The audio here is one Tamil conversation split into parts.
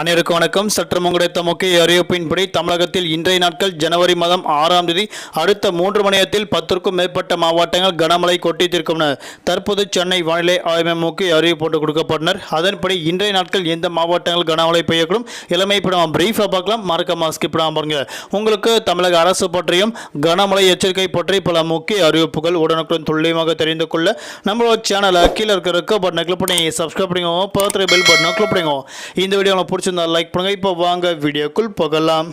அனைவருக்கும் வணக்கம். சற்று கிடைத்த முக்கிய அறிவிப்பின்படி தமிழகத்தில் இன்றைய நாட்கள் ஜனவரி மாதம் ஆறாம் தேதி அடுத்த மூன்று மணியத்தில் பத்திற்கும் மேற்பட்ட மாவட்டங்கள் கனமழை கொட்டித்திருக்கும் தற்போது சென்னை வானிலை ஆய்வு முக்கிய அறிவிப்பு போட்டு கொடுக்கப்பட்டனர். அதன்படி இன்றைய நாட்கள் எந்த மாவட்டங்கள் கனமழை பெய்யக்கூடும்? இளமை இப்போ நம்ம பிரீஃபாக பார்க்கலாம். மறக்காம ஸ்கிப் பண்ணாம பாருங்க. உங்களுக்கு தமிழக அரசு பற்றியும் கனமழை எச்சரிக்கை பற்றி பல முக்கிய அறிவிப்புகள் உடனுக்குடன் துல்லியமாக தெரிந்து கொள்ள நம்மளோட சேனலை கீழே இருக்கிற பட்டனை கிளிக் பண்ணி சப்ஸ்கிரைப் பண்ணிக்கோங்க. பக்கத்தில் பெல் பட்டனை கிளிக் பண்ணிக்கோங்க. இந்த வீடியோ பிடிச்சிருந்தா லைக் பண்ணுங்கள் இப்போ வாங்க வீடியோக்குள் போகலாம்.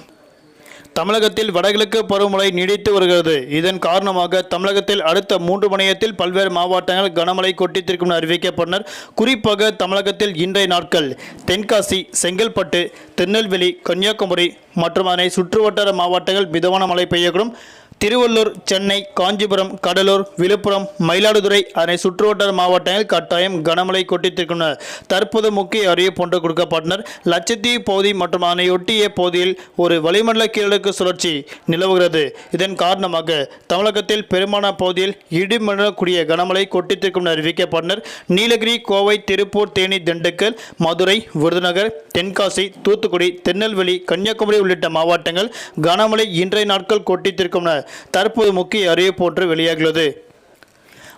தமிழகத்தில் வடகிழக்கு பருவமழை நீடித்து வருகிறது. இதன் காரணமாக தமிழகத்தில் அடுத்த மூன்று மணியத்தில் பல்வேறு மாவட்டங்கள் கனமழை கொட்டித்திருக்கும் என அறிவிக்கப்பட்டனர். குறிப்பாக தமிழகத்தில் இன்றைய நாட்கள் தென்காசி செங்கல்பட்டு திருநெல்வேலி கன்னியாகுமரி மற்றும் அதனை சுற்றுவட்டார மாவட்டங்கள் மிதமான மழை பெய்யக்கூடும். திருவள்ளூர் சென்னை காஞ்சிபுரம் கடலூர் விழுப்புரம் மயிலாடுதுறை அதனை சுற்றுவட்டார மாவட்டங்கள் கட்டாயம் கனமழை கொட்டித்திருக்கும் தற்போது முக்கிய அறிவிப்பு ஒன்று கொடுக்கப்பட்டனர். லட்சத்தீவு பகுதி மற்றும் அதனையொட்டிய பகுதியில் ஒரு வளிமண்டல கீழடுக்கு சுழற்சி நிலவுகிறது. இதன் காரணமாக தமிழகத்தில் பெரும்பாலான பகுதியில் இடிமழக்கூடிய கனமழை கொட்டித்திருக்கும் அறிவிக்கப்பட்டனர். நீலகிரி கோவை திருப்பூர் தேனி திண்டுக்கல் மதுரை விருதுநகர் தென்காசி தூத்துக்குடி திருநெல்வேலி கன்னியாகுமரி உள்ளிட்ட மாவட்டங்கள் கனமழை இன்றைய நாட்கள் கொட்டித்திருக்கும் தற்போது முக்கிய அறிவிப்பு ஒன்று வெளியாகியுள்ளது.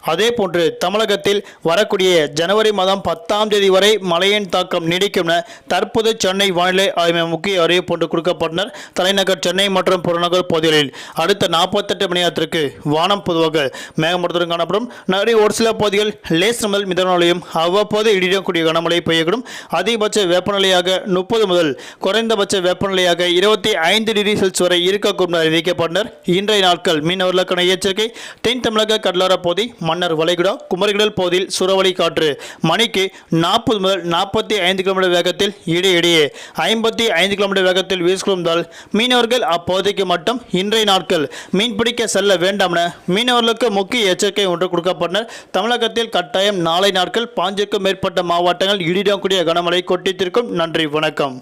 அதேபோன்று தமிழகத்தில் வரக்கூடிய ஜனவரி மாதம் பத்தாம் தேதி வரை மழையின் தாக்கம் நீடிக்கும் என தற்போது சென்னை வானிலை ஆய்வு முக்கிய அறிவிப்பு ஒன்று கொடுக்கப்பட்டனர். தலைநகர் சென்னை மற்றும் புறநகர் பகுதிகளில் அடுத்த நாற்பத்தெட்டு மணி நேரத்திற்கு வானம் பொதுவாக மேகமூட்டத்துடன் காணப்படும். நகரில் ஒரு சில பகுதிகள் லேஸ் முதல் மிதமலையும் அவ்வப்போது இடிடக்கூடிய கனமழை பெய்யக்கூடும். அதிகபட்ச வெப்பநிலையாக முப்பது முதல் குறைந்தபட்ச வெப்பநிலையாக இருபத்தி ஐந்து டிகிரி செல்சியஸ் வரை இருக்கக்கூடும் அறிவிக்கப்பட்டனர். இன்றைய நாட்கள் மீனவர்களுக்கான எச்சரிக்கை. தென் தமிழக கடலோரப் பகுதி மன்னர் வளைகுடா குமரிகடல் பகுதியில் சுறவழி காற்று. மணிக்கு நாற்பது முதல் நாற்பத்தி ஐந்து கிலோமீட்டர் வேகத்தில் இடையிடையே ஐம்பத்தி ஐந்து கிலோமீட்டர் வேகத்தில் வீசிக்கொண்டால் மீனவர்கள் அப்பகுதிக்கு மட்டும் இன்றைய நாட்கள் மீன்பிடிக்க செல்ல வேண்டாம் என மீனவர்களுக்கு முக்கிய எச்சரிக்கை ஒன்று கொடுக்கப்பட்டனர். தமிழகத்தில் கட்டாயம் நாளை நாட்கள் பாஞ்சிற்கும் மேற்பட்ட மாவட்டங்கள் இடிடக்கூடிய கனமழை கொட்டித்திருக்கும். நன்றி வணக்கம்.